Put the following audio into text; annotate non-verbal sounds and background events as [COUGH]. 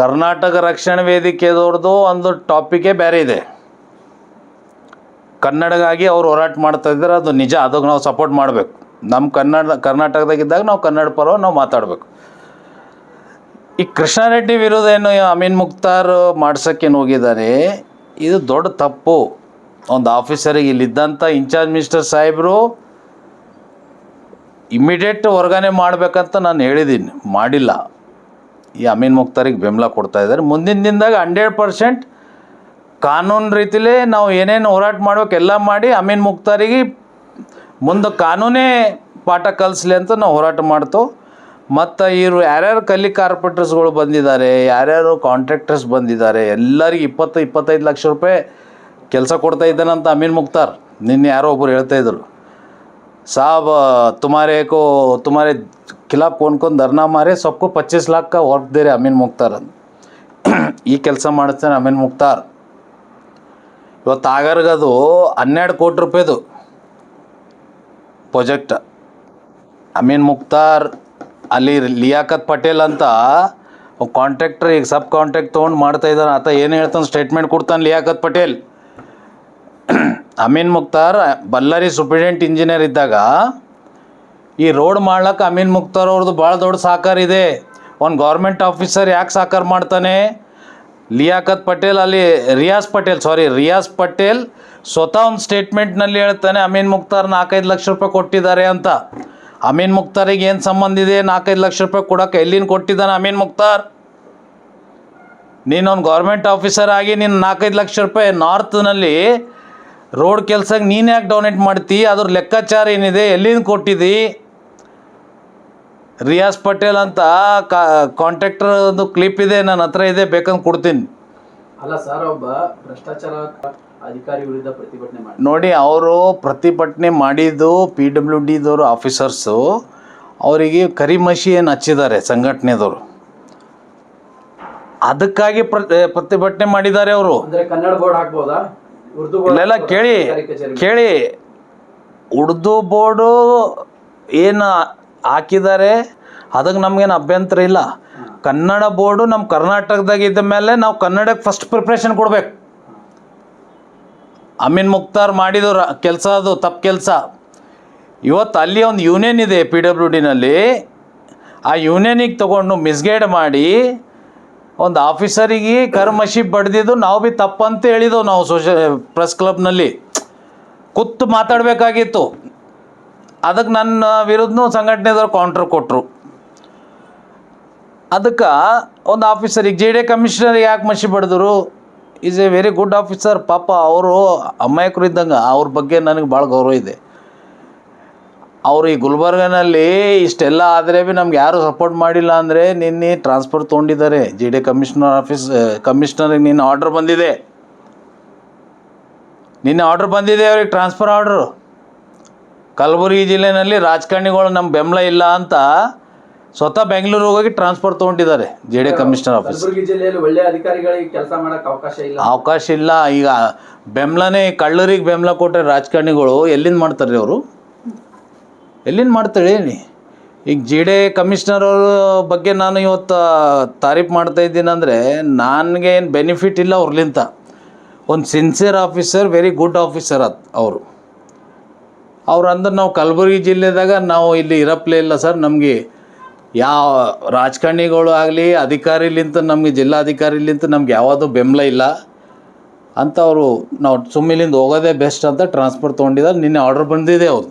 ಕರ್ನಾಟಕ ರಕ್ಷಣಾ ವೇದಿಕೆದವ್ರದ್ದು ಒಂದು ಟಾಪಿಕೇ ಬೇರೆ ಇದೆ. ಕನ್ನಡಗಾಗಿ ಅವ್ರು ಹೋರಾಟ ಮಾಡ್ತಾ ಇದ್ದಾರೆ ಅದು ನಿಜ, ಅದಕ್ಕೆ ನಾವು ಸಪೋರ್ಟ್ ಮಾಡಬೇಕು. ನಮ್ಮ ಕನ್ನಡ, ಕರ್ನಾಟಕದಾಗಿದ್ದಾಗ ನಾವು ಕನ್ನಡ ಪರ ನಾವು ಮಾತಾಡಬೇಕು. ಈ ಕೃಷ್ಣಾರೆಡ್ಡಿ ವಿರುದ್ಧ ಏನು ಅಮೀನ್ ಮುಕ್ತಾರ್ ಮಾಡ್ಸೋಕ್ಕೇನು ಹೋಗಿದ್ದಾರೆ? ಇದು ದೊಡ್ಡ ತಪ್ಪು. ಒಂದು ಆಫೀಸರಿಗೆ ಇಲ್ಲಿದ್ದಂಥ ಇನ್ಚಾರ್ಜ್ ಮಿನಿಸ್ಟರ್ ಸಾಹೇಬರು ಇಮಿಡಿಯೇಟ್ ವರ್ಗಾವಣೆ ಮಾಡಬೇಕಂತ ನಾನು ಹೇಳಿದ್ದೀನಿ. ಮಾಡಿಲ್ಲ. ಈ ಅಮೀನ್ ಮುಕ್ತಾರಿಗೆ ಬೆಂಬಲ ಕೊಡ್ತಾ ಇದ್ದಾರೆ. ಮುಂದಿನ ದಿನದಾಗ ಹಂಡ್ರೆಡ್ ಪರ್ಸೆಂಟ್ ಕಾನೂನು ರೀತಿಲೇ ನಾವು ಏನೇನು ಹೋರಾಟ ಮಾಡ್ಬೇಕು ಎಲ್ಲ ಮಾಡಿ ಅಮೀನ್ ಮುಕ್ತಾರಿಗೆ ಮುಂದೆ ಕಾನೂನೇ ಪಾಠ ಕಲಿಸ್ಲಿ ಅಂತ ನಾವು ಹೋರಾಟ ಮಾಡ್ತೋ ಮತ್ತು ಇವರು ಯಾರ್ಯಾರು ಕಲ್ಲಿ ಕಾರ್ಪೊರೇಟರ್ಸ್ಗಳು ಬಂದಿದ್ದಾರೆ, ಯಾರ್ಯಾರು ಕಾಂಟ್ರಾಕ್ಟರ್ಸ್ ಬಂದಿದ್ದಾರೆ, ಎಲ್ಲರಿಗೆ ಇಪ್ಪತ್ತು, ಇಪ್ಪತ್ತೈದು ಲಕ್ಷ ರೂಪಾಯಿ ಕೆಲಸ ಕೊಡ್ತಾ ಇದ್ದಾನಂತ ಅಮೀನ್ ಮುಕ್ತಾರ್. ನಿನ್ನೆ ಯಾರೋ ಒಬ್ಬರು ಹೇಳ್ತಾ ಇದ್ರು. साहब तुम्हारे को तुम्हारे खिलाफ कौन कौन धरना मारे सबको पच्चीस लाख का वर्क दे रहे ಅಮೀನ್ ಮುಕ್ತಾರ್ ಅಂತ ಈ ಕೆಲಸ ಮಾಡಿಸ್ತಾನೆ ಅಮೀನ್ ಮುಕ್ತಾರ್ ಇವತ್ತು ಆಗರ್ಗದು ಹನ್ನೆರಡು ಕೋಟಿ ರೂಪಾಯಿದು ಪ್ರಾಜೆಕ್ಟ್ ಅಮೀನ್ ಮುಕ್ತಾರ್ ಅಲ್ಲಿ ಲಿಯಾಕತ್ ಪಟೇಲ್ ಅಂತ ಕಾಂಟ್ರಾಕ್ಟರ್ ಈಗ ಸಬ್ ಕಾಂಟ್ರಾಕ್ಟ್ ತೊಗೊಂಡು ಮಾಡ್ತಾ ಇದ್ದಾನೆ ಆತ ಏನು ಹೇಳ್ತಾನೆ ಸ್ಟೇಟ್ಮೆಂಟ್ ಕೊಡ್ತಾನೆ ಲಿಯಾಕತ್ ಪಟೇಲ್ [CLEARS THROAT] ಅಮೀನ್ ಮುಕ್ತಾರ್, ಬಳ್ಳಾರಿ ಸೂಪ್ರಿಡೆಂಟ್ ಇಂಜಿನಿಯರ್ ಇದ್ದಾಗ, ಈ ರೋಡ್ ಮಾಡ್ಲಕ್ಕೆ ಅಮೀನ್ ಮುಕ್ತಾರ್ ಅವ್ರದ್ದು ಭಾಳ ದೊಡ್ಡ ಸಹಕಾರ ಇದೆ. ಒಂದು ಗೌರ್ಮೆಂಟ್ ಆಫೀಸರ್ ಯಾಕೆ ಸಹಕಾರ ಮಾಡ್ತಾನೆ? ಲಿಯಾಕತ್ ಪಟೇಲ್ ಅಲ್ಲಿ ರಿಯಾಸ್ ಪಟೇಲ್ ಸಾರಿ ರಿಯಾಸ್ ಪಟೇಲ್ ಸ್ವತಃ ಒಂದು ಸ್ಟೇಟ್ಮೆಂಟ್ನಲ್ಲಿ ಹೇಳ್ತಾನೆ, ಅಮೀನ್ ಮುಕ್ತಾರ್ ನಾಲ್ಕೈದು ಲಕ್ಷ ರೂಪಾಯಿ ಕೊಟ್ಟಿದ್ದಾರೆ ಅಂತ. ಅಮೀನ್ ಮುಕ್ತಾರಿಗೆ ಏನು ಸಂಬಂಧ ಇದೆ? ನಾಲ್ಕೈದು ಲಕ್ಷ ರೂಪಾಯಿ ಕೊಡೋಕೆ ಎಲ್ಲಿನ ಕೊಟ್ಟಿದ್ದಾನೆ ಅಮೀನ್ ಮುಕ್ತಾರ್? ನೀನೊಂದು ಗೌರ್ಮೆಂಟ್ ಆಫೀಸರ್ ಆಗಿ, ನೀನು ನಾಲ್ಕೈದು ಲಕ್ಷ ರೂಪಾಯಿ ನಾರ್ತ್ನಲ್ಲಿ ರೋಡ್ ಕೆಲ್ಸಕ್ಕೆ ನೀನು ಯಾಕೆ ಡೊನೇಟ್ ಮಾಡ್ತಿ? ಅದ್ರ ಲೆಕ್ಕಾಚಾರ ಏನಿದೆ? ಎಲ್ಲಿಂದ ಕೊಟ್ಟಿದ್ದಿ ರಿಯಾಜ್ ಪಟೇಲ್ ಅಂತ ಕಾಂಟ್ರಾಕ್ಟರ್ ಒಂದು ಕ್ಲಿಪ್ ಇದೆ ನನ್ನ ಹತ್ರ ಇದೆ ಬೇಕಂದ್ರೆ ಕೊಡ್ತೀನಿ. ಅಲ್ಲ ಸರ್ ಒಬ್ಬ ಭ್ರಷ್ಟಾಚಾರ ಅಧಿಕಾರಿ ವಿರುದ್ಧ ಪ್ರತಿಭಟನೆ ಮಾಡಿ ನೋಡಿ ಅವರು ಪ್ರತಿಭಟನೆ ಮಾಡಿದ್ದು ಪಿ ಡಬ್ಲ್ಯೂ ಡಿದವರು ಆಫೀಸರ್ಸು ಅವರಿಗೆ ಕರಿಮಸಿ ಏನು ಹಚ್ಚಿದ್ದಾರೆ ಸಂಘಟನೆದವರು? ಅದಕ್ಕಾಗಿ ಪ್ರತಿ ಪ್ರತಿಭಟನೆ ಮಾಡಿದ್ದಾರೆ ಅವರು. ಅಂದ್ರೆ ಕನ್ನಡ ಬೋರ್ಡ್ ಹಾಕ್ಬೋದಾ? ಇಲ್ಲೆಲ್ಲ? ಕೇಳಿ ಕೇಳಿ. ಉರ್ದು ಬೋರ್ಡು ಏನು ಹಾಕಿದ್ದಾರೆ ಅದಕ್ಕೆ ನಮ್ಗೇನು ಅಭ್ಯಂತರ ಇಲ್ಲ. ಕನ್ನಡ ಬೋರ್ಡು ನಮ್ಮ ಕರ್ನಾಟಕದಾಗ ಇದ್ದ ಮೇಲೆ ನಾವು ಕನ್ನಡಕ್ಕೆ ಫಸ್ಟ್ ಪ್ರಿಪ್ರೇಷನ್ ಕೊಡ್ಬೇಕು. ಅಮೀನ್ ಮುಕ್ತಾರ್ ಮಾಡಿದ ಕೆಲಸ ಅದು ತಪ್ಪು ಕೆಲಸ. ಇವತ್ತು ಅಲ್ಲಿ ಒಂದು ಯೂನಿಯನ್ ಇದೆ ಪಿ ಡಬ್ಲ್ಯೂ ಡಿನಲ್ಲಿ ಆ ಯೂನಿಯನಿಗೆ ತಗೊಂಡು ಮಿಸ್ಗೈಡ್ ಮಾಡಿ ಒಂದು ಆಫೀಸರಿಗೆ ಕರ್ಮಶಿ ಬಡ್ದಿದ್ದು ನಾವು ಭೀ ತಪ್ಪಂತ ಹೇಳಿದೆವು ನಾವು ಸೋಷಲ್ ಪ್ರೆಸ್ ಕ್ಲಬ್ನಲ್ಲಿ. ಕುತ್ತು ಮಾತಾಡಬೇಕಾಗಿತ್ತು. ಅದಕ್ಕೆ ನನ್ನ ವಿರುದ್ಧನೂ ಸಂಘಟನೆದವ್ರು ಕೌಂಟ್ರ್. ಕೊಟ್ಟರು ಅದಕ್ಕೆ ಒಂದು ಆಫೀಸರಿಗೆ ಜೆ ಡಿ ಕಮಿಷನರ್ ಯಾಕೆ ಮಸಿ ಬಡಿದ್ರು? Is a very good officer, ಪಾಪ ಅವರು ಅಮಾಯಕರು ಇದ್ದಂಗೆ, ಅವ್ರ ಬಗ್ಗೆ ನನಗೆ ಭಾಳ ಗೌರವ ಇದೆ. ಅವರು ಈ ಗುಲ್ಬರ್ಗನಲ್ಲಿ ಇಷ್ಟೆಲ್ಲ ಆದರೆ ಭೀ ನಮ್ಗೆ ಯಾರು ಸಪೋರ್ಟ್ ಮಾಡಿಲ್ಲ ಅಂದರೆ ನಿನ್ನೆ ಟ್ರಾನ್ಸ್ಫರ್ ತೊಗೊಂಡಿದ್ದಾರೆ. ಜಿ ಡಿ ಕಮಿಷನರ್ ಆಫೀಸ್ ಕಮಿಷನರಿಗೆ ನಿನ್ನ ಆರ್ಡ್ರ್ ಬಂದಿದೆ. ನಿನ್ನೆ ಆರ್ಡ್ರ್ ಬಂದಿದೆ ಅವ್ರಿಗೆ ಟ್ರಾನ್ಸ್ಫರ್ ಆರ್ಡ್ರು ಕಲಬುರಗಿ ಜಿಲ್ಲೆಯಲ್ಲಿ ರಾಜಕಾರಣಿಗಳು ನಮ್ಮ ಬೆಂಬಲ ಇಲ್ಲ ಅಂತ ಸ್ವತಃ ಬೆಂಗಳೂರಿಗೆ ಹೋಗಿ ಟ್ರಾನ್ಸ್ಫರ್ ತೊಗೊಂಡಿದ್ದಾರೆ ಜೆ ಡಿ ಕಮಿಷನರ್ ಆಫೀಸ್ ಒಳ್ಳೆ ಅಧಿಕಾರಿಗಳಿಗೆ ಕೆಲಸ ಅವಕಾಶ ಇಲ್ಲ. ಅವಕಾಶ ಇಲ್ಲ. ಈಗ ಬೆಂಬಲನೇ ಕಳ್ಳರಿಗೆ ಬೆಂಬಲ ಕೊಟ್ಟರೆ ರಾಜಕಾರಣಿಗಳು ಎಲ್ಲಿಂದ ಮಾಡ್ತಾರೆ ಅವರು? ಎಲ್ಲಿಂದ ಮಾಡ್ತಾರೆ ಹೇಳಿ? ಈಗ ಜಿ ಡಿ ಕಮಿಷ್ನರ್ ಅವ್ರ ಬಗ್ಗೆ ನಾನು ಇವತ್ತು ತಾರೀಫ್ ಮಾಡ್ತಾ ಇದ್ದೀನಿ ಅಂದರೆ ನನಗೆ ಏನು ಬೆನಿಫಿಟ್ ಇಲ್ಲ ಅವ್ರಲಿಂತ. ಒಂದು sincere officer very good officer ಅದು ಅವರು. ಅವ್ರು ಅಂದ್ರೆ ನಾವು ಕಲಬುರಗಿ ಜಿಲ್ಲೆದಾಗ ನಾವು ಇಲ್ಲಿ ಇರಪ್ಲೇ ಇಲ್ಲ ಸರ್. ನಮಗೆ ಯಾವ ರಾಜಕಾರಣಿಗಳು ಆಗಲಿ, ಅಧಿಕಾರಿಲಿಂತ ನಮಗೆ ಜಿಲ್ಲಾಧಿಕಾರಿಲಿಂತ ನಮ್ಗೆ ಯಾವುದೂ ಬೆಂಬಲ ಇಲ್ಲ. ಅಂತ ಅವರು ನಾವು ಸುಮ್ಮಿಲಿಂದ ಹೋಗೋದೇ ಬೆಸ್ಟ್ ಅಂತ ಟ್ರಾನ್ಸ್ಫರ್ ತೊಗೊಂಡಿದ್ದಾರೆ ನಿನ್ನೆ ಆರ್ಡರ್ ಬಂದಿದೆ ಅವ್ರು